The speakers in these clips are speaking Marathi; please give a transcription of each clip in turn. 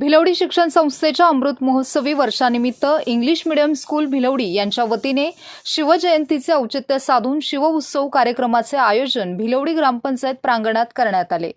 भिलवडी शिक्षण संस्थेच्या अमृत महोत्सवी वर्षानिमित्त इंग्लिश मीडियम स्कूल भिलवडी यांच्या वतीने शिवजयंतीचे औचित्य साधून शिव उत्सव कार्यक्रमाचे आयोजन भिलवडी ग्रामपंचायत प्रांगणात करण्यात आले.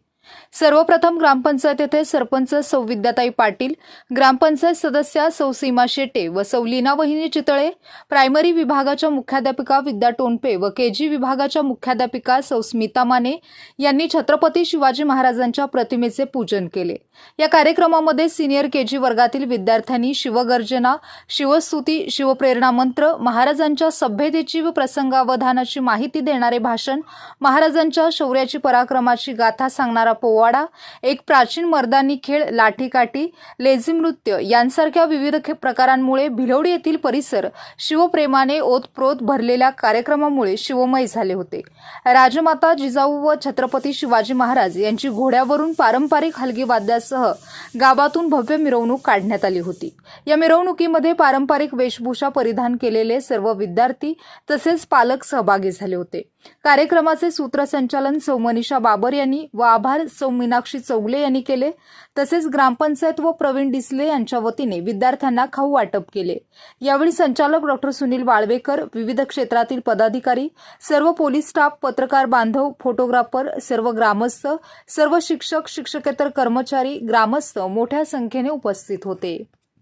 सर्वप्रथम ग्रामपंचायत येथे सरपंच सौ विद्याताई पाटील ग्रामपंचायत सदस्या सौ सीमा शेटे व सौ लीना वहिनी चितळे प्रायमरी विभागाच्या मुख्याध्यापिका विद्या टोनपे व के जी विभागाच्या मुख्याध्यापिका सौ स्मिता माने यांनी छत्रपती शिवाजी महाराजांच्या प्रतिमेचे पूजन केले. या कार्यक्रमामध्ये सिनियर के जी वर्गातील विद्यार्थ्यांनी शिवगर्जना शिवस्तुती शिवप्रेरणा मंत्र महाराजांच्या सभ्यतेची व प्रसंगावधानाची माहिती देणारे भाषण महाराजांच्या शौर्याची पराक्रमाची गाथा सांगणारा पोवाडा एक प्राचीन मर्दानी खेळ लाठीकाठी लेझी नृत्य यांसारख्या विविध प्रकारांमुळे भिलवडी येथील परिसर शिवप्रेमाने ओतप्रोत भरलेल्या कार्यक्रमामुळे शिवमय झाले होते. राजमाता जिजाऊ व छत्रपती शिवाजी महाराज यांची घोड्यावरून पारंपरिक हलगी वाद्यासह गावातून भव्य मिरवणूक काढण्यात आली होती. या मिरवणुकीमध्ये पारंपरिक वेशभूषा परिधान केलेले सर्व विद्यार्थी तसेच पालक सहभागी झाले होते. कार्यक्रमाचे सूत्रसंचालन सौ मनीषा बाबर यांनी व आभार सौ मीनाक्षी चौगले यांनी केले. तसेच ग्रामपंचायत व प्रवीण डिसले यांच्या वतीने विद्यार्थ्यांना खाऊ वाटप केले. यावेळी संचालक डॉक्टर सुनील वाळवेकर विविध क्षेत्रातील पदाधिकारी सर्व पोलीस स्टाफ पत्रकार बांधव फोटोग्राफर सर्व ग्रामस्थ सर्व शिक्षक शिक्षकेतर कर्मचारी ग्रामस्थ मोठ्या संख्येने उपस्थित होते.